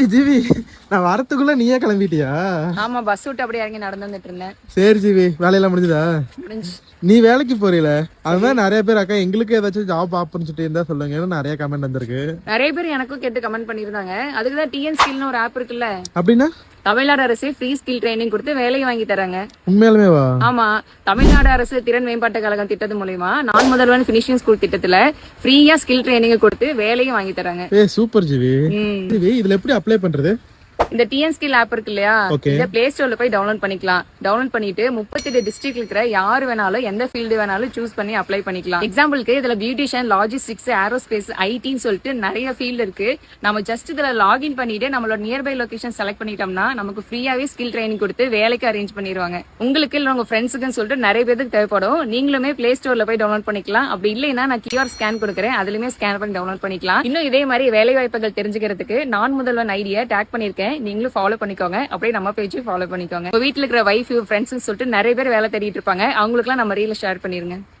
GV GV நான் வரத்துக்குள்ள நீயே கிளம்பிட்டியா? ஆமா பஸ் விட்டு அப்படியே இறங்கி நடந்து வந்துட்டு இருந்தேன். சரி ஜிவி வேலையெல்லாம் முடிஞ்சுதா? முடிஞ்சு. நீ வேலைக்கு போறீல? அது மாதிரி நிறைய பேர் அக்கா எங்களுக்கு ஏதாச்சும் ஜாப் ஆப்பர்ச்சுனிட்டி இருந்தா சொல்லுங்கன்னு நிறைய கமெண்ட் வந்திருக்கு. நிறைய பேர் எனக்கும் கேட்டு கமெண்ட் பண்ணியிருந்தாங்க. அதுக்கு தான் டிஎன் ஸ்கில்னு ஒரு ஆப் இருக்குல்ல. அப்படின்னா? தமிழ்நாடு அரசு ஃப்ரீ ஸ்கில் ட்ரைனிங் கொடுத்து வேலையை வாங்கி தராங்க. உண்மையாலுமே ஆமா தமிழ்நாடு அரசு திறன் மேம்பாட்டு கழகம் திட்டத்து மூலியமா நான் முதல்வன் பினிஷிங் ஸ்கூல் திட்டத்துல ஃப்ரீயா ஸ்கில் ட்ரைனிங் கொடுத்து வேலையும் வாங்கி தராங்க. சூப்பர். ஜிவி. இதுல எப்படி அப்ளை பண்றது? இந்த டிஎன் ஸ்கில் ஆப் இருக்கு இல்லையா. இந்த பிளே ஸ்டோர்ல போய் டவுன்லோட் பண்ணிக்கலாம். டவுன்லோட் பண்ணிட்டு முப்பத்தெட்டு டிஸ்ட்ரிக்ட் இருக்கிற யார் வேணாலும் எந்த ஃபீல்டு வேணாலும் சூஸ் பண்ணி அப்ளை பண்ணிக்கலாம். எக்ஸாம்பிளுக்கு இதுல பியூட்டிஷியன் லாஜிஸ்டிக்ஸ் ஏரோஸ்பேஸ் ஐடின்னு சொல்லிட்டு நிறைய ஃபீல்டு இருக்கு. நம்ம ஜஸ்ட் இதுல லாகின் பண்ணிட்டு நம்மளோட நியர்பை லொகேஷன் செலக்ட் பண்ணிட்டோம்னா நமக்கு ஃப்ரீயாவே ஸ்கில் ட்ரைனிங் கொடுத்து வேலைக்கு அரேஞ்ச் பண்ணிடுவாங்க. உங்களுக்கு இல்ல உங்க ஃப்ரெண்ட்ஸுக்குன்னு சொல்லிட்டு நிறைய பேருக்கு தேவைப்படும். நீங்களுமே பிளே ஸ்டோர்ல போய் டவுன்லோட் பண்ணிக்கலாம். அப்படி இல்லைன்னா நான் கியூஆர் ஸ்கேன் கொடுக்குறேன். அதுலயுமே ஸ்கேன் பண்ணி டவுன்லோட் பண்ணிக்கலாம். இன்னும் இதே மாதிரி வேலை வாய்ப்புகள் தெரிஞ்சுக்கிறதுக்கு நான் முதல்வன் ஐடியா டேக் பண்ணிருக்கேன் நீங்களும் ஃபாலோ பண்ணிக்கோங்க. அப்படியே நம்ம பேஜும் ஃபாலோ பண்ணிக்கோங்க. வீட்டில் வீட்டுல இருக்கிற வைஃப் ஃப்ரெண்ட்ஸ் சொல்லிட்டு நிறைய பேர் வேலை தேடிட்டு இருப்பாங்க. அவங்களுக்குலாம் நம்ம ரீல ஷேர் பண்ணிருங்க.